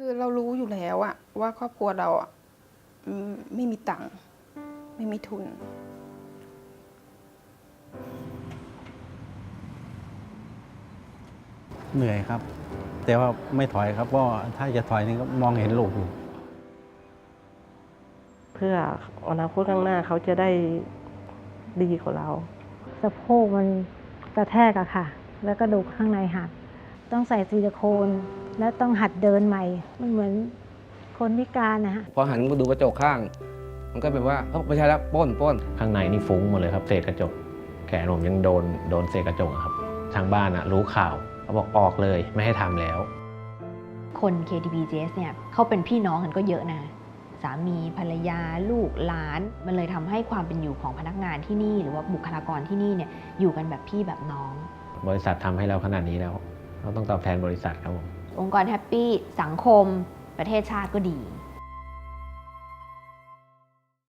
คือเรารู้อยู่แล้วอะว่าครอบครัวเราอะอืมไม่มีตังค์ไม่มีทุน เหนื่อยครับ แต่ว่าไม่ถอยครับเพราะว่าถ้าจะถอยนี่ก็มองเห็นลูกอยู่เพื่ออนาคตข้างหน้าเขาจะได้ดีกว่าเราสะโพกมันกระแทกอะค่ะ แล้วกระดูกข้างในหัก ต้องใส่ซิลิโคน แล้วต้องหัดเดินใหม่ มันเหมือนคนพิการนะฮะพอหันมาดูกระจกข้าง มันก็แบบว่าเอ้าไม่ใช่แล้วปล้นปล้นข้างในนี่ฟุ้งหมดเลยครับเศษกระจก แขนผมยังโดนโดนเศษกระจกอะครับ ทางบ้านอะรู้ข่าวเขาบอกออกเลยไม่ให้ทำแล้ว คน KTBJS เนี่ยเขาเป็นพี่น้องกันก็เยอะนะ สามีภรรยาลูกหลาน มันเลยทำให้ความเป็นอยู่ของพนักงานที่นี่ หรือว่าบุคลากรที่นี่เนี่ยอยู่กันแบบพี่แบบน้อง บริษัททำให้เราขนาดนี้แล้ว เราต้องตอบแทนบริษัทครับผม องค์กรแฮปปี้สังคมประเทศชาติก็ดี